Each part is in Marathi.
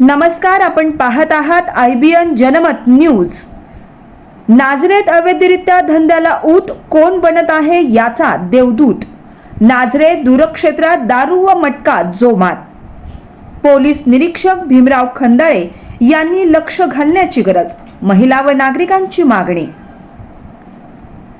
नमस्कार आपण पाहत आहात I B N Janmat news. नाझरेत अवैधरित्या धंद्याला ऊत कोण बनत आहे याचा देवदूत. नाझरे दूरक्षेत्रात दारू व मटका जोमात. पोलीस निरीक्षक भीमराव खंदाळे यांनी लक्ष घालण्याची गरज महिला व नागरिकांची मागणी.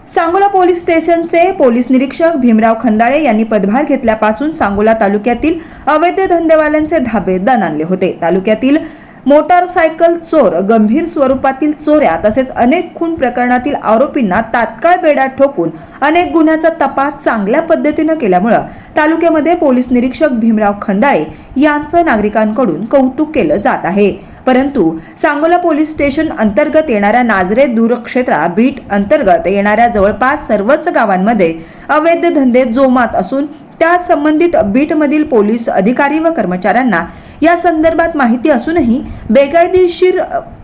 सांगोला पोलीस स्टेशनचे पोलीस निरीक्षक भीमराव खंदाळे यांनी पदभार घेतल्यापासून सांगोला तालुक्यातील अवैध धंदेवाल्यांचे धाबे दणाणले होते. तालुक्यातील मोटारसायकल चोर गंभीर स्वरूपातील चोऱ्या तसेच अनेक खून प्रकरणातील आरोपींना तात्काळ बेडा ठोकून अनेक गुन्ह्याचा तपास चांगल्या पद्धतीनं केल्यामुळं तालुक्यामध्ये पोलीस निरीक्षक भीमराव खंदाळे यांचं नागरिकांकडून कौतुक केलं जात आहे. परंतु सांगोला पोलीस स्टेशन अंतर्गत येणाऱ्या नाझरे दूरक्षेत्रा बीट अंतर्गत येणाऱ्या जवळपास सर्वच गावांमध्ये अवैध धंदे जोमात असून त्या संबंधित बीटमधील पोलीस अधिकारी व कर्मचाऱ्यांना या संदर्भात माहिती असूनही बेकायदेशीर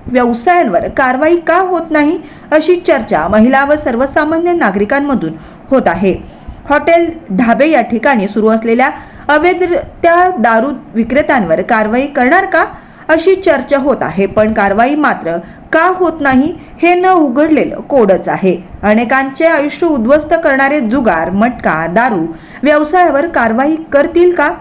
व्यवसायांवर कारवाई का होत नाही अशी चर्चा महिला व सर्वसामान्य नागरिकांमधून होत आहे. हॉटेल ढाबे या ठिकाणी सुरू असलेल्या अवैध त्या दारू विक्रेत्यांवर कारवाई करणार का? अशी चर्चा होत आहे पण कारवाई मात्र का होत नाही हे न उघडलेलं कोडच आहे. अनेकांचे आयुष्य उद्ध्वस्त करणारे जुगार मटका दारू व्यवसायावर कारवाई करतील का?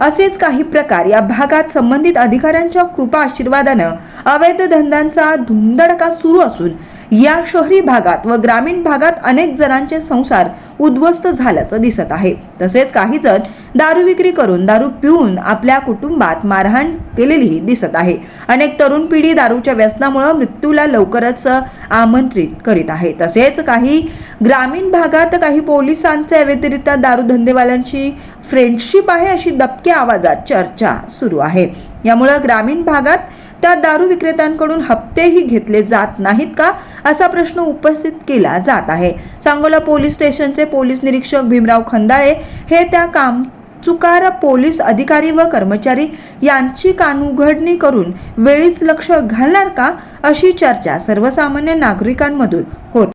असेच काही प्रकार या भागात संबंधित अधिकाऱ्यांच्या कृपा आशीर्वादानं अवैध धंद्यांचा धुमधडका सुरू असून या शहरी भागात व ग्रामीण भागात अनेक जणांचे संसार उद्ध्वस्त झाल्याचं दिसत आहे. तसेच काही जण दारू विक्री करून दारू पिऊन आपल्या कुटुंबात मारहाण केलेलीही दिसत आहे. अनेक तरुण पिढी दारूच्या व्यसनामुळे मृत्यूला लवकरच आमंत्रित करीत आहे. तसेच काही ग्रामीण भागात काही पोलिसांचे व्यतिरिक्त दारू धंदेवाल्यांची फ्रेंडशिप आहे अशी दबक्या आवाजात चर्चा सुरू आहे. यामुळे ग्रामीण भागात त्या दारू विक्रेत्यांकडून हप्तेही घेतले जात नाहीत का? असा प्रश्न उपस्थित केला जात आहे. सांगोला पोलीस स्टेशनचे पोलीस निरीक्षक भीमराव खंदाळे हे त्या काम चुकार पोलीस अधिकारी व कर्मचारी यांची कानउघडणी करून वेळीच लक्ष घालणार का? अशी चर्चा सर्वसामान्य नागरिकांमधून होत.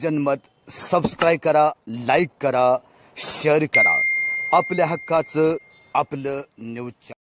जनमत सबस्क्राईब करा लाईक करा शेअर करा. आपल्या हक्काचं आपलं न्यूज